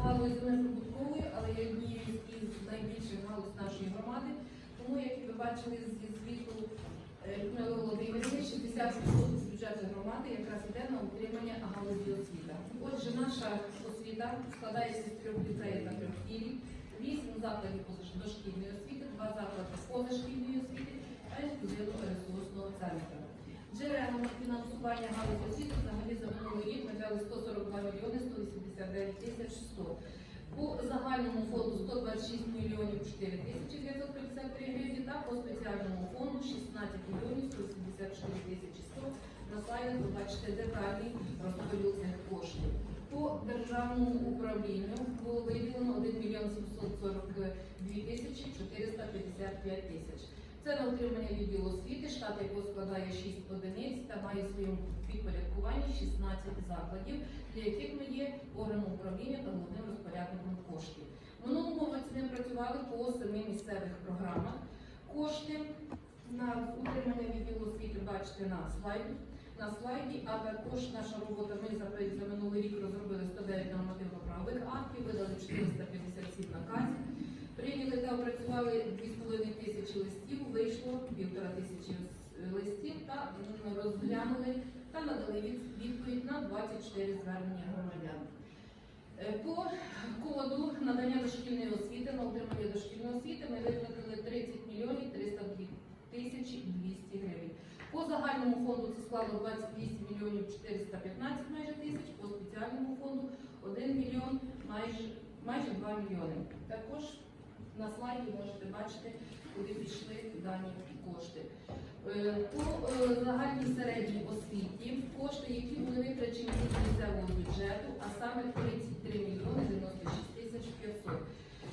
галузю неприбутковою, але є однією із найбільших галузь нашої громади. Тому, як ви бачили зі звіту е, Людмили Володимирівни, 60% з бюджету громади якраз йде на утримання галузі освіти. Отже, наша освіта складається з трьох ліцеїв та трьох філій, вісім закладів дошкільної освіти, два заклади позашкільної освіти та ексклюзивного ресурсного центру. Джерелами фінансування галузі освіти взагалі за минулий рік ми взяли 142 мільйони 189 тисяч 100. По загальному фонду 126 мільйонів 4 тисячі 953 гривні та по спеціальному фонду 16 мільйонів 174 тисячі 100. На слайді ви бачите детальний розподіл цих коштів. По державному управлінню було виділено 1 мільйон 742 тисячі 455 тисяч. Це на утримання відділу освіти, штат якого складає 6 одиниць та має в своєму підпорядкуванні 16 закладів, для яких ми є органом управління та головним розпорядником коштів. Минулому році ми працювали по семи місцевих програмах. Кошти на утримання відділу освіти бачите на слайді. На слайді, а також наша робота. Ми за минулий рік розробили 109 нормативно-правових актів, видали 457 наказів. Прийняли та опрацювали 2,5 тисячі листів, вийшло півтора тисячі листів та розглянули та надали відповідь на 24 звернення громадян. Е, По коду надання дошкільної освіти на утримання дошкільної освіти ми витратили 30 мільйонів 302 тисячі 200 гривень. По загальному фонду це склало 28 мільйонів 415 майже тисяч, по спеціальному фонду 1 мільйон майже, майже 2 мільйони. Також на слайді можете бачити, куди пішли дані кошти. Е, По е, загальній середній освіті кошти, які були витрачені з місцевого бюджету, а саме 33 мільйони 96 тисяч 500.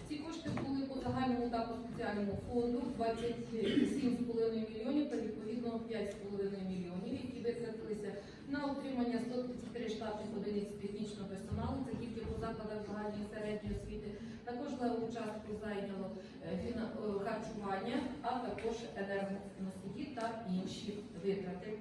Ці кошти були по загальному та по спеціальному фонду 27,5 мільйонів та відповідно 5,5 мільйонів, які витратилися на утримання 133 штатних одиниць технічного персоналу. Це тільки по закладах загальної середньої освіти. Зайняло е, харчування, а також енергоносії та інші витрати.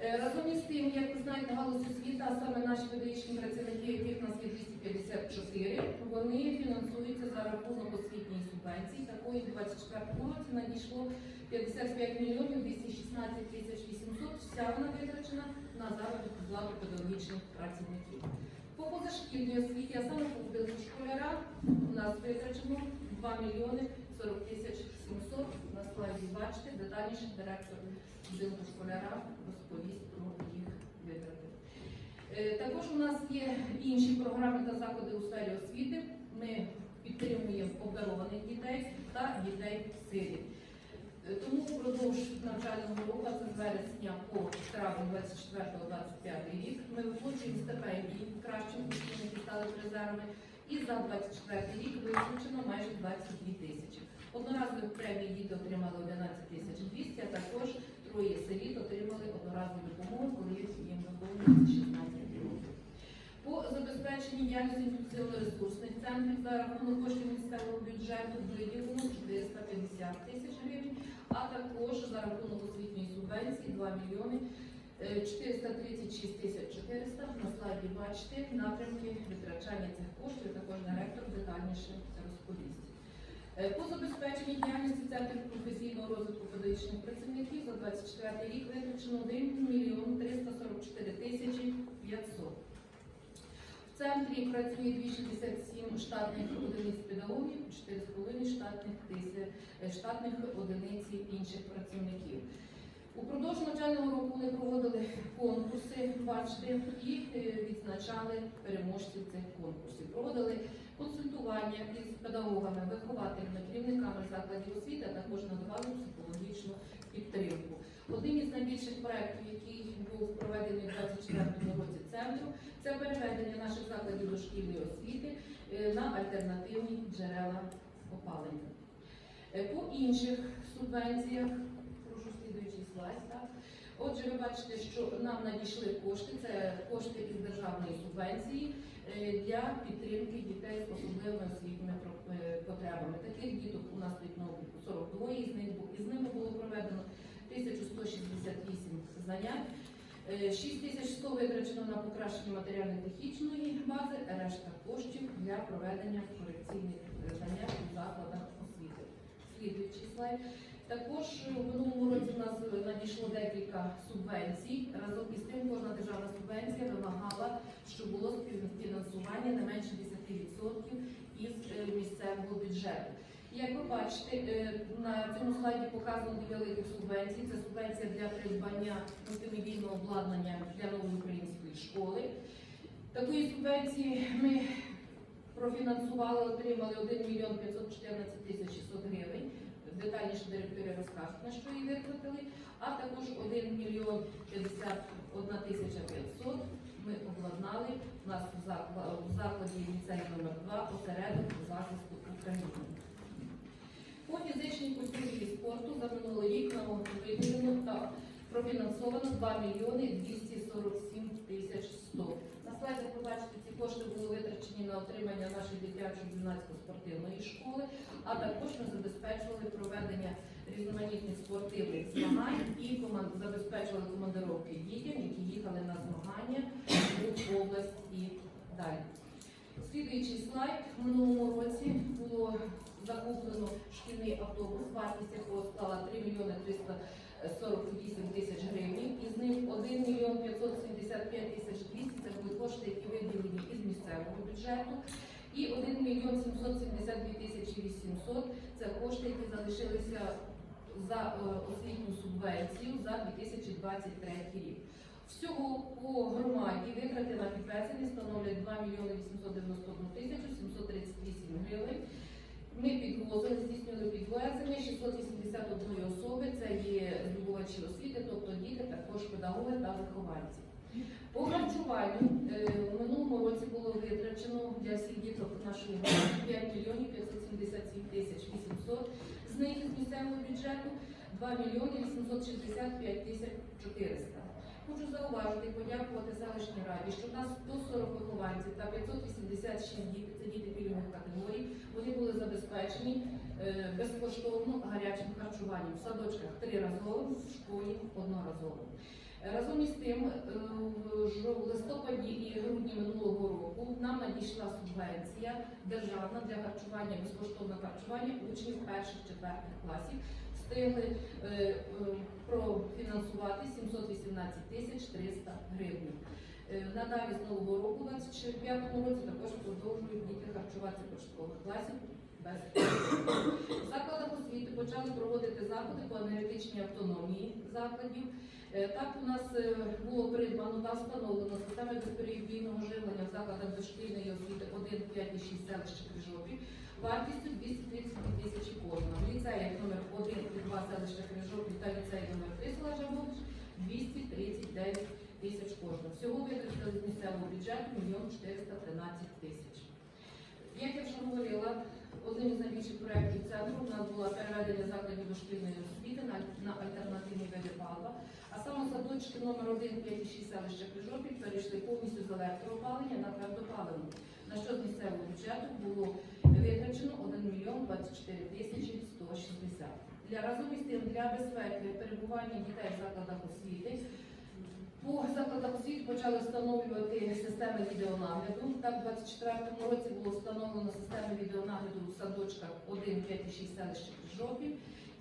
Е, Разом із тим, як ви знаєте, галузь освіти, а саме наші педагогічні працівники, яких нас є 254, вони фінансуються за рахунок освітньої субвенції. Такої в 24 році надійшло 55 мільйонів 216 тисяч 800. Вся вона витрачена на заробітну плату педагогічних працівників. По позашкільній освіті, а саме по будинку школяра, у нас витрачено 2 мільйони 40 тисяч 700. На слайді бачите, детальніше директор будинку школяра розповість про їх витрати. Е, Також у нас є інші програми та заходи у сфері освіти. Ми підтримуємо обдарованих дітей та дітей сиріт. Е, Тому впродовж навчального року, вересня по травень 24-25 рік, ми виплачуємо стипендії кращим учням, які стали призерами. І за 24 рік визначено майже 22 тисячі. Одноразові премії діти отримали 11 тисяч 200, а також троє сиріт отримали одноразову допомогу, коли їм виповнюється 16 років. По забезпеченні діяльності інклюзивно-ресурсних центрів за рахунок коштів місцевого бюджету виділено 450 тисяч гривень, а також за рахунок освітньої субвенції 2 мільйони е, 436 тисяч 400. На слайді бачите напрямки витрачання цих коштів, також директор детальніше розповість. Е, По забезпеченні діяльності центрів професійного розвитку педагогічних працівників за 24 рік витрачено 1 мільйон 344 тисячі 500. В центрі працює 267 штатних одиниць педагогів, 4,5 штатних тисяч штатних одиниць інших працівників. Упродовж навчального року вони проводили конкурси, бачите, і е, відзначали переможців цих конкурсів. Проводили консультування із педагогами, вихователями, керівниками закладів освіти, а також надавали психологічну підтримку. Одним із найбільших проєктів, який був проведений у 2024 році центру, це переведення наших закладів дошкільної освіти е, на альтернативні джерела опалення. Е, По інших субвенціях, слідуючий так. Отже, ви бачите, що нам надійшли кошти, це кошти із державної субвенції е, для підтримки дітей з особливими освітніми е, потребами. Таких діток у нас ну, 42, із них із ними було проведено 1168 занять. Е, 6100 витрачено на покращення матеріально-технічної бази, решта коштів для проведення корекційних занять у закладах освіти. Слідуючий слайд. Також у минулому році в нас надійшло декілька субвенцій. Разом із тим, кожна державна субвенція вимагала, щоб було співфінансування не менше 10% із е, місцевого бюджету. Як ви бачите, е, на цьому слайді показано дві великі субвенції. Це субвенція для придбання мультимедійного обладнання для нової української школи. Такої субвенції ми профінансували, отримали 1 мільйон 514 тисяч 600 гривень. Детальніше директори розкажуть, на що її витратили. А також 1 мільйон 51 тисяча 500 ми обладнали у нас в закладі ліцею номер 2 осередок захисту України. По фізичній культурі і спорту за минулий рік нам виділено та профінансовано 2 мільйони 247 тисяч 100. На слайді ви бачите, ці кошти були витрачені на отримання нашої дитячої юнацько-спортивної школи, а також ми забезпечували проведення різноманітних спортивних змагань і забезпечували командировки дітям, які їхали на змагання в область і далі. Слідуючий слайд. В минулому році було закуплено шкільний автобус, вартість якого склала 3 мільйони 348 тисяч гривень. Із них 1 мільйон 575 тисяч 200 це були кошти, які виділені із місцевого бюджету. І 1 мільйон 772 тисячі 800 це кошти, які залишилися за е, освітню субвенцію за 2023 рік. Всього по громаді витрати на підвезення становлять 2 мільйони 891 тисячу 738 гривень. Ми підвозили, здійснювали підвезення 681 особи, це є здобувачі освіти, тобто діти, також педагоги та вихованці. По харчуванню в минулому році було витрачено для всіх діток нашої громади 5 мільйонів 577 тисяч 800, з них із місцевого бюджету 2 мільйони 865 тисяч 400. Хочу зауважити і подякувати селищній раді, що в нас 140 вихованців та 586 дітей, це діти пільгових категорій, вони були забезпечені е, безкоштовно гарячим харчуванням в садочках триразово, в школі одноразово. Разом із тим, е, в листопаді і грудні минулого року нам надійшла субвенція державна для харчування, безкоштовного харчування учнів перших четвертих класів. Встигли е, е, профінансувати 718 тисяч 300 гривень. Е, Надалі з нового року, у 2025 році, також продовжують діти харчуватися початкових класів без В закладах освіти почали проводити заходи по енергетичній автономії закладів. Е, Так у нас е, було придбано та встановлено системи безперебійного живлення в закладах дошкільної освіти 1, 5 і 6 селища Крижопіль вартістю 232 тисячі кожна. В ліцеях номер 1 і 2 селища Крижопіль та ліцей номер 3 села Жабович 239 тисяч кожна. Всього витратили з місцевого бюджету 1 413 тисяч. Як я вже говорила, одним із найбільших проєктів центру у нас було переведення закладів дошкільної освіти на, на альтернативні види палива. А саме садочки номер 1, 5 і 6 селища Крижопіль перейшли повністю з електроопалення на твердопаливну, на що з місцевого бюджету було витрачено 1 мільйон 24 тисячі 160. Для разом із тим для безпеки перебування дітей в закладах освіти по закладах освіти почали встановлювати системи відеонагляду. Так, у 2024 році було встановлено системи відеонагляду в садочках 1, 5 і 6 селища Крижопів.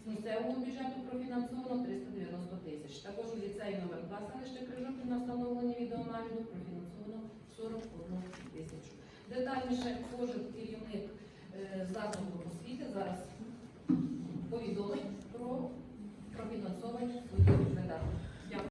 З місцевого бюджету профінансовано 390 тисяч. Також у ліцеї номер 2 селища Крижопіль на встановлення відеонагляду профінансовано 41 тисячу. Детальніше кожен керівник е, закладу освіти зараз повідомить про профінансовані видатки.